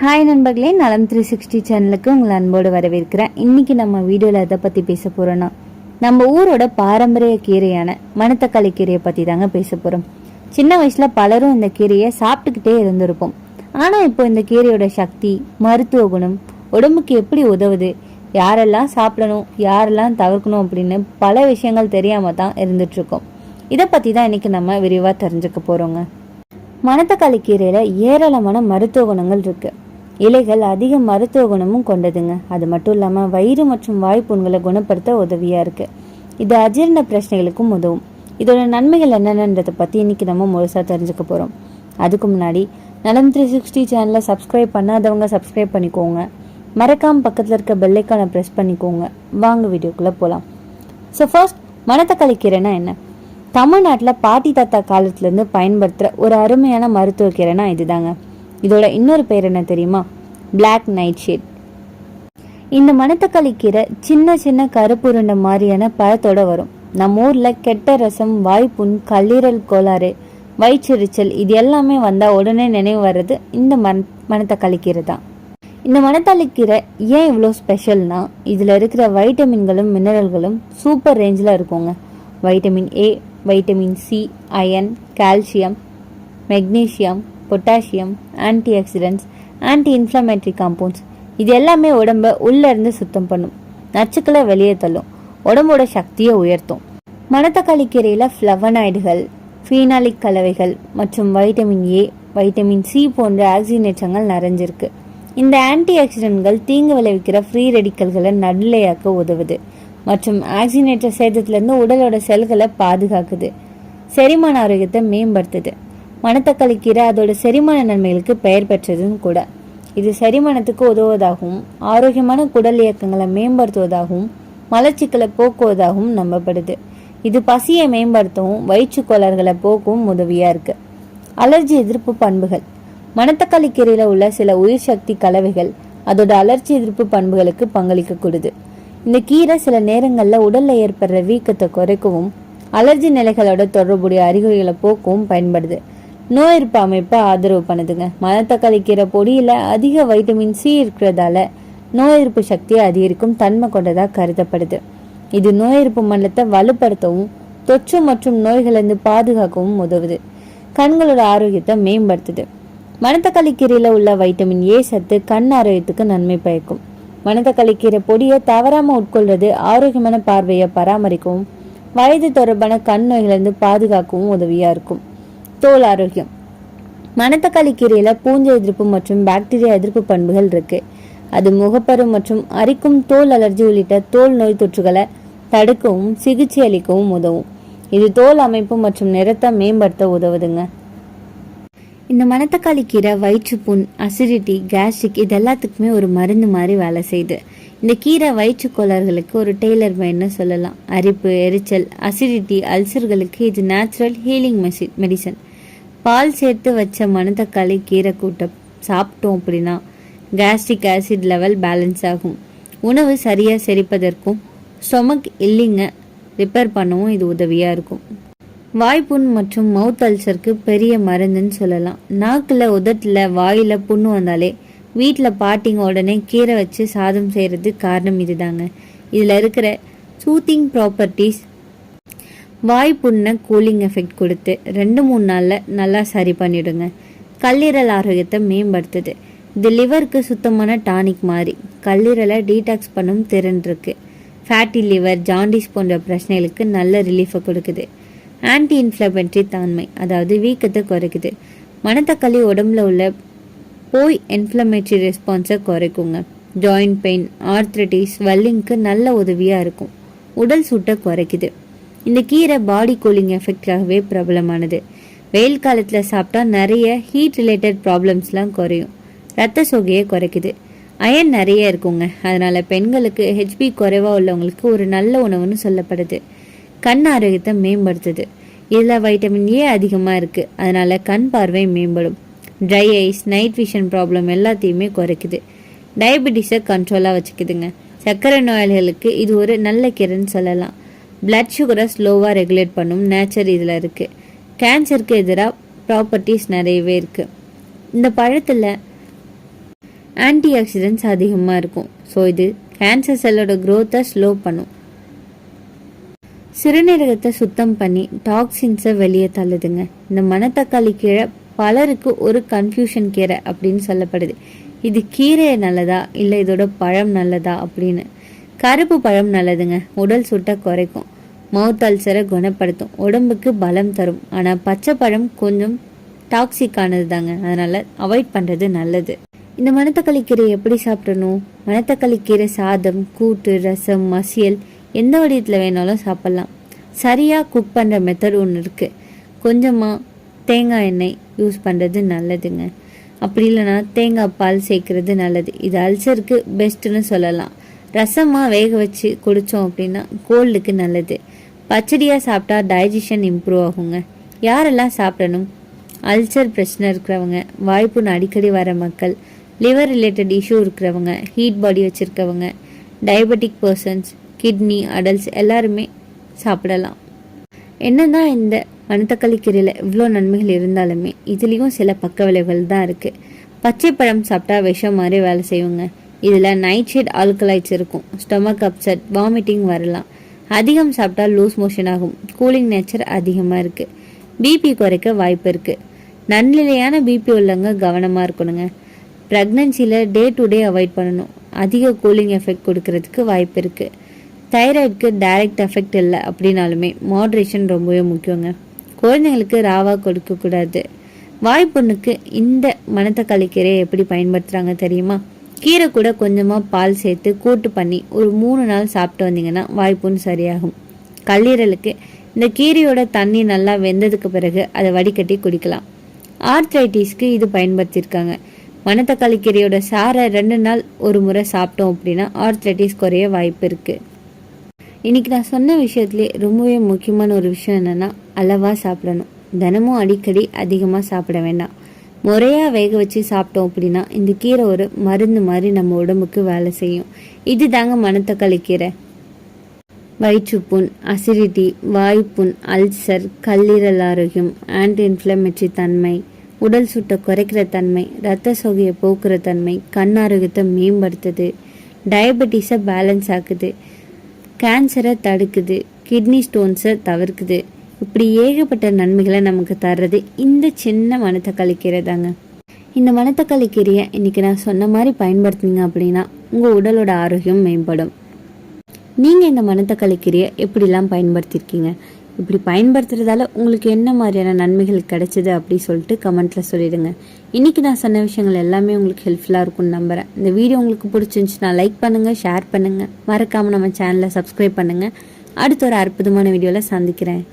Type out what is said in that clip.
Hi நண்பர்களே நலம் three sixty சேனலுக்கு உங்களை அன்போடு வரவேற்கிறேன். இன்றைக்கி நம்ம வீடியோவில் எதை பற்றி பேச போகிறோன்னா நம்ம ஊரோட பாரம்பரிய கீரையான மணத்தக்காளி கீரையை பற்றி தாங்க பேச போகிறோம் சின்ன வயசில் பலரும் இந்த கீரையை சாப்பிட்டுக்கிட்டே இருந்திருப்போம். ஆனால் இப்போ இந்த கீரையோட சக்தி மருத்துவ குணம் உடம்புக்கு எப்படி உதவுது யாரெல்லாம் சாப்பிடணும் யாரெல்லாம் தவிர்க்கணும் அப்படின்னு பல விஷயங்கள் தெரியாமல் தான் இருந்துகிட்ருக்கோம் இதை பற்றி தான் இன்னைக்கு நம்ம விரிவாக தெரிஞ்சுக்க போகிறோங்க மணத்தக்காளி கீரையில் ஏராளமான மருத்துவ குணங்கள் இருக்குது இலைகள் அதிக மருத்துவ குணமும் கொண்டதுங்க. அது மட்டும் இல்லாமல் வயிறு மற்றும் வாய்ப்புண்களை குணப்படுத்த உதவியாக இருக்குது இது அஜீரண பிரச்சனைகளுக்கும் உதவும். இதோட நன்மைகள் என்னென்னன்றதை பற்றி இன்னைக்கு நம்ம முழுசாக தெரிஞ்சுக்க போகிறோம் அதுக்கு முன்னாடி நலம் த்ரீ சிக்ஸ்டி சேனலை சப்ஸ்கிரைப் பண்ணாதவங்க சப்ஸ்கிரைப் பண்ணிக்கோங்க. மறக்காமல் பக்கத்தில் இருக்க பெல்லைக்கானை ப்ரெஸ் பண்ணிக்கோங்க. வாங்க வீடியோக்குள்ளே போகலாம் ஸோ ஃபர்ஸ்ட் மணத்தக்காளி கீரைனா என்ன? தமிழ்நாட்டில் பாட்டி தாத்தா காலத்துலேருந்து பயன்படுத்துகிற ஒரு அருமையான மருத்துவ கீரைனா இதுதாங்க. இதோட இன்னொரு பேர் என்ன தெரியுமா? பிளாக் நைட் ஷேட் இந்த மணத்தக்காளி கீரை சின்ன சின்ன கருப்பு உருண்டை மாதிரியான பழத்தோட வரும். நம்ம ஊரில் கெட்ட ரசம் வாய்ப்புண் கல்லீரல் கோளாறு வயிற்றுரிச்சல் இது எல்லாமே வந்தால் உடனே நினைவு வர்றது இந்த மண் மணத்தக்காளி கீரை தான். இந்த மணத்தக்காளி கீரை ஏன் இவ்வளோ ஸ்பெஷல்னா இதில் இருக்கிற வைட்டமின்களும் மினரல்களும் சூப்பர் ரேஞ்சில் இருக்குங்க. Vitamin A vitamin C iron calcium magnesium potassium anti oxidants anti inflammatory compounds. இது எல்லாமே உடம்ப உள்ளேருந்து சுத்தம் பண்ணும். நச்சுக்களை வெளியே தள்ளும். உடம்போட சக்தியை உயர்த்தும். மணத்தக்காளி கீரையில் ஃப்ளவனாய்டுகள் ஃபீனாலிக் கலவைகள் மற்றும் வைட்டமின் ஏ வைட்டமின் சி போன்ற ஆக்சினேற்றங்கள் நிறைஞ்சிருக்கு. இந்த ஆன்டி ஆக்சிடென்ட்கள் தீங்கு விளைவிக்கிற ஃப்ரீ ரெடிக்கல்களை நடுநிலையாக்க உதவுது மற்றும் ஆக்சினேற்ற சேதத்திலிருந்து உடலோட செல்களை பாதுகாக்குது. செரிமான ஆரோக்கியத்தை மேம்படுத்துது. மணத்தக்காளி கீரை அதோட செரிமான நன்மைகளுக்கு பெயர் பெற்றதும் கூட. இது செரிமானத்துக்கு உதவுவதாகவும் ஆரோக்கியமான குடல் இயக்கங்களை மேம்படுத்துவதாகவும் மலச்சிக்கலை போக்குவதாகவும் நம்பப்படுது. இது பசியை மேம்படுத்தவும் வயிற்று கோளாறுகளை போக்கவும் உதவியா இருக்கு. அலர்ஜி எதிர்ப்பு பண்புகள். மணத்தக்காளி கீரையில உள்ள சில உயிர் சக்தி கலவைகள் அதோட அலர்ஜி எதிர்ப்பு பண்புகளுக்கு பங்களிக்கக்கூடுது. இந்த கீரை சில நேரங்களில் உடல்ல ஏற்படுற வீக்கத்தை குறைக்கவும் அலர்ஜி நிலைகளோட தொடர்புடைய அறிகுறிகளை போக்கவும் பயன்படுது. நோய் எதிர்ப்பு அமைப்பை ஆதரவு பண்ணுதுங்க. மணத்தக்காளி கீரை பொடியில் அதிக வைட்டமின் சி இருக்கிறதால நோய் எதிர்ப்பு சக்தியை அதிகரிக்கும் தன்மை கொண்டதாக கருதப்படுது. இது நோய் எதிர்ப்பு மண்டலத்தை வலுப்படுத்தவும் தொற்று மற்றும் நோய்களிலிருந்து பாதுகாக்கவும் உதவுது. கண்களோட ஆரோக்கியத்தை மேம்படுத்துது. மணத்தக்காளி கீரையில உள்ள வைட்டமின் ஏ சத்து கண் ஆரோக்கியத்துக்கு நன்மை பயக்கும். மணத்தக்காளி கீரை பொடியை தவறாமல் உட்கொள்வது ஆரோக்கியமான பார்வையை பராமரிக்கவும் வயது தொடர்பான கண் நோய்களிலிருந்து பாதுகாக்கவும் உதவியாக இருக்கும். தோல் ஆரோக்கியம். மணத்தக்காளி கீரையில் பூஞ்சை எதிர்ப்பு மற்றும் பாக்டீரியா எதிர்ப்பு பண்புகள் இருக்கு. அது முகப்பரு மற்றும் அரிக்கும் தோல் அலர்ஜி உள்ளிட்ட தோல் நோய் தொற்றுகளை தடுக்கவும் சிகிச்சை அளிக்கவும் உதவும். இது தோல் அமைப்பு மற்றும் நிறத்தை மேம்படுத்த உதவுதுங்க. இந்த மணத்தக்காளி கீரை வயிற்றுப்புண் அசிடிட்டி கேஸ்ட்ரிக் இது எல்லாத்துக்குமே ஒரு மருந்து மாதிரி வேலை செய்யுது. இந்த கீரை வயிற்று கோளாறுகளுக்கு ஒரு டெய்லர் மைன்னு சொல்லலாம். அரிப்பு எரிச்சல் அசிடிட்டி அல்சர்களுக்கு இது நேச்சுரல் ஹீலிங் மெசி மெடிசன் பால் சேர்த்து வச்ச மணத்தக்காளி கீரை கூட்ட சாப்பிட்டோம் அப்படின்னா கேஸ்ட்ரிக் ஆசிட் லெவல் பேலன்ஸ் ஆகும். உணவு சரியாக செரிப்பதற்கும் ஸ்டொமக் இல்லைங்க ரிப்பேர் பண்ணவும் இது உதவியாக இருக்கும். வாய்ப்புண் மற்றும் மவுத் அல்சருக்கு பெரிய மருந்துன்னு சொல்லலாம். நாக்கில் உதட்டில் வாயில் புண்ணு வந்தாலே வீட்டில் பாட்டிங்க உடனே கீரை வச்சு சாதம் செய்கிறது காரணம் இதுதாங்க. இதில் இருக்கிற சூத்திங் ப்ராப்பர்ட்டிஸ் வாய் புண்ணை கூலிங் எஃபெக்ட் கொடுத்து ரெண்டு மூணு நாளில் நல்லா சரி பண்ணிடுங்க. கல்லீரல் ஆரோக்கியத்தை மேம்படுத்துது. இது லிவருக்கு சுத்தமான டானிக் மாதிரி கல்லீரலை டீடாக்ஸ் பண்ணும் திறன் இருக்குது ஃபேட்டி லிவர் ஜாண்டிஸ் போன்ற பிரச்சனைகளுக்கு நல்ல ரிலீஃபை கொடுக்குது. ஆன்டி இன்ஃப்ளமெண்ட்ரி தன்மை அதாவது வீக்கத்தை குறைக்குது. மணத்தக்காளி உடம்புல உள்ள போய் இன்ஃப்ளமேட்ரி ரெஸ்பான்ஸை குறைக்குங்க. ஜாயிண்ட் பெயின் ஆர்த்ரட்டிஸ் வல்லிங்க்கு நல்ல உதவியாக இருக்கும். உடல் சூட்டை குறைக்குது. இந்த கீரை பாடி கூலிங் எஃபெக்டாகவே பிரபலமானது. வெயில் காலத்தில் சாப்பிட்டா நிறைய ஹீட் ரிலேட்டட் ப்ராப்ளம்ஸ்லாம் குறையும். ரத்த சோகையை குறைக்குது. அயன் நிறைய இருக்குங்க. அதனால் பெண்களுக்கு ஹெச்பி குறைவாக உள்ளவங்களுக்கு ஒரு நல்ல உணவுன்னு சொல்லப்படுது. கண் ஆரோக்கியத்தை மேம்படுத்துது. இதில் வைட்டமின் ஏ அதிகமாக இருக்குது அதனால் கண் பார்வை மேம்படும். Dry eyes night vision problem எல்லாத்தையுமே குறைக்குது. டயபெட்டிஸை கண்ட்ரோலாக வச்சுக்குதுங்க. சர்க்கரை நோயாளிகளுக்கு இது ஒரு நல்ல கீரைன்னு சொல்லலாம். பிளட் சுகரை ஸ்லோவாக ரெகுலேட் பண்ணும். நேச்சர் இதில் இருக்குது கேன்சருக்கு எதிராக ப்ராப்பர்ட்டிஸ் நிறையவே இருக்குது இந்த பழத்தில் ஆன்டி ஆக்சிடென்ட்ஸ் அதிகமாக இருக்கும். ஸோ இது கேன்சர் செல்லோட க்ரோத்தை ஸ்லோ பண்ணும். சிறுநீரகத்தை சுத்தம் பண்ணி டாக்ஸின்ஸை வெளியே தள்ளுதுங்க. இந்த மணத்தக்காளி கீரை பலருக்கு ஒரு கன்ஃபியூஷன் கீரை அப்படின்னு சொல்லப்படுது. இது கீரை நல்லதா? இல்லை இதோட பழம் நல்லதா? அப்படின்னு. கருப்பு பழம் நல்லதுங்க. உடல் சுட்டை குறைக்கும். மவுத் அல்சரை குணப்படுத்தும். உடம்புக்கு பலம் தரும். ஆனால் பச்சை பழம் கொஞ்சம் டாக்ஸிக்கானது தாங்க அதனால் அவாய்ட் பண்ணுறது நல்லது. இந்த மணத்தக்காளி கீரை எப்படி சாப்பிடணும்? மணத்தக்காளி கீரை சாதம் கூட்டு ரசம் மசியல் எந்த வடிவத்தில் வேணாலும் சாப்பிட்லாம். சரியாக குக் பண்ணுற மெத்தட் ஒன்று இருக்குது கொஞ்சமாக தேங்காய் எண்ணெய் யூஸ் பண்ணுறது நல்லதுங்க. அப்படி இல்லைன்னா தேங்காய் பால் சேர்க்குறது நல்லது. இது அல்சருக்கு பெஸ்ட்டுன்னு சொல்லலாம். ரசமாக வேக வச்சு குடித்தோம் அப்படின்னா கோல்டுக்கு நல்லது. பச்சடியாக சாப்பிட்டா டைஜஷன் இம்ப்ரூவ் ஆகுங்க. யாரெல்லாம் சாப்பிடணும்? அல்சர் பிரச்சனை இருக்கிறவங்க வாய்ப்புன்னு அடிக்கடி வர மக்கள் லிவர் ரிலேட்டட் இஷ்யூ இருக்கிறவங்க ஹீட் பாடி வச்சுருக்கவங்க டயபெட்டிக் பர்சன்ஸ் கிட்னி அடல்ட்ஸ் எல்லாருமே சாப்பிடலாம். என்னதான் இந்த மணத்தக்காளி கீரையில் இவ்வளோ நன்மைகள் இருந்தாலுமே இதுலேயும் சில பக்க விளைவுகள் தான் இருக்குது பச்சை பழம் சாப்பிட்டா விஷம் மாதிரி வேலை செய்வோங்க இதில் நைட்ஷேட் ஆல்கலைட்ஸ் இருக்கும். ஸ்டொமக் அப்செட் வாமிட்டிங் வரலாம். அதிகம் சாப்பிட்டா லூஸ் மோஷன் ஆகும். கூலிங் நேச்சர் அதிகமாக இருக்குது பிபி குறைக்க வாய்ப்பு இருக்குது நன்னிலையான பிபி உள்ளவங்க கவனமாக இருக்கணுங்க. ப்ரெக்னன்சியில் டே டு டே அவாய்ட் பண்ணணும். அதிக கூலிங் எஃபெக்ட் கொடுக்கறதுக்கு வாய்ப்பு இருக்குது தைராய்டுக்கு டைரக்ட் எஃபெக்ட் இல்லை அப்படின்னாலுமே மாட்ரேஷன் ரொம்பவே முக்கியங்க. குழந்தைங்களுக்கு ராவா கொடுக்கக்கூடாது. வாய்ப்பொண்ணுக்கு இந்த மனத்தை கீரையை எப்படி பயன்படுத்துகிறாங்க தெரியுமா? கீரை கூட கொஞ்சமாக பால் சேர்த்து கூட்டு பண்ணி ஒரு மூணு நாள் சாப்பிட்டு வந்தீங்கன்னா வாய்ப்பும் சரியாகும். கல்லீரலுக்கு இந்த கீரையோட தண்ணி நல்லா வெந்ததுக்கு பிறகு அதை வடிகட்டி குடிக்கலாம். ஆர்த்ரைட்டிஸ்க்கு இது பயன்படுத்தியிருக்காங்க. மணத்தக்காளி கீரையோட சாரை ரெண்டு நாள் ஒரு முறை சாப்பிட்டோம் அப்படின்னா ஆர்த்ரைட்டிஸ் குறைய வாய்ப்பு இருக்குது இன்னைக்கு நான் சொன்ன விஷயத்துலேயே ரொம்பவே முக்கியமான ஒரு விஷயம் என்னென்னா அளவாக சாப்பிடணும். தினமும் அடிக்கடி அதிகமாக சாப்பிட வேண்டாம். முறையாக வேக வச்சு சாப்பிட்டோம் அப்படின்னா இந்த கீரை ஒரு மருந்து மாதிரி நம்ம உடம்புக்கு வேலை செய்யும். இது தாங்க மணத்தக்காளி கீரை. வயிற்றுப்புண் அசிடிட்டி வாய்ப்புண் அல்சர் கல்லீரல் ஆரோக்கியம் ஆன்டி இன்ஃப்ளமேட்டரி தன்மை உடல் சுட்டை குறைக்கிற தன்மை ரத்த சோகையை போக்குற தன்மை கண் ஆரோக்கியத்தை மேம்படுத்துது டயபெட்டிஸை பேலன்ஸ் ஆக்குது கேன்சரை தடுக்குது கிட்னி ஸ்டோன்ஸை தவிர்க்குது. இப்படி ஏகப்பட்ட நன்மைகளை நமக்கு தர்றது இந்த சின்ன மணத்தக்காளி கீரை தாங்க இந்த மணத்தக்காளி கீரையை இன்னைக்கு நான் சொன்ன மாதிரி பயன்படுத்தினீங்க அப்படின்னா உங்கள் உடலோட ஆரோக்கியம் மேம்படும். நீங்கள் இந்த மணத்தக்காளி கீரையை எப்படிலாம் பயன்படுத்தியிருக்கீங்க இப்படி பயன்படுத்துறதால உங்களுக்கு என்ன மாதிரியான நன்மைகள் கிடைச்சிது அப்படி சொல்லிட்டு கமெண்ட்டில் சொல்லிடுங்க. இன்றைக்கி நான் சொன்ன விஷயங்கள் எல்லாமே உங்களுக்கு ஹெல்ப்ஃபுல்லாக இருக்கும்னு நம்புகிறேன் இந்த வீடியோ உங்களுக்கு பிடிச்சிருந்துச்சுன்னா லைக் பண்ணுங்கள் ஷேர் பண்ணுங்கள் மறக்காமல் நம்ம சேனலை சப்ஸ்கிரைப் பண்ணுங்கள் அடுத்த ஒரு அற்புதமான வீடியோவில் சந்திக்கிறேன்.